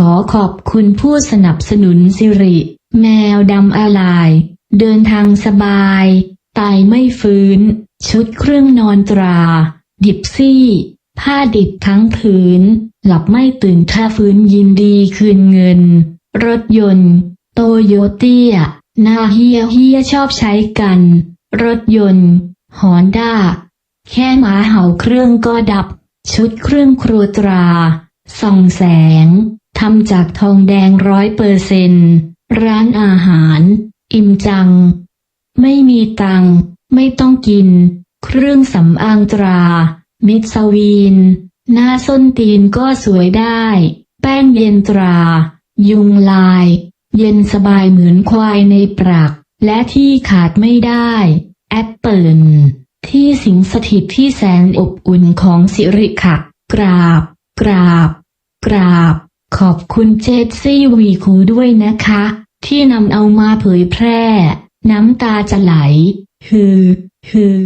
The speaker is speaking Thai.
ขอขอบคุณผู้สนับสนุนสิริ แมวดำอาลาย เดินทางสบาย ตายไม่ฟื้น ชุดเครื่องนอนตรา ดิบซี่ ผ้าดิบทั้งผืน หลับไม่ตื่นค่าฟื้นยินดีคืนเงิน รถยนต์ โตโยเตียหน้าเฮียเฮียชอบใช้กัน รถยนต์ฮอนด้า แค่หมาเห่าเครื่องก็ดับ ชุดเครื่องครัวตรา ส่องแสง ทำจากทองแดงร้อยเปอร์เซนร้านอาหาร อิ่มจัง ไม่มีตัง ไม่ต้องกิน เครื่องสำอางตรา มิตซาวีน หน้าส้นตีนก็สวยได้ แป้งเย็นตรา ยุงลาย เย็นสบายเหมือนควายในปรัก และที่ขาดไม่ได้ แอปเปิลที่สิงสถิตที่แสนอบอุ่นของสิริค่ะกราบ กราบ กราบ ขอบคุณเจสซี่วีคูด้วยนะคะ ที่นำเอามาเผยแพร่ น้ำตาจะไหล ฮือ ฮือ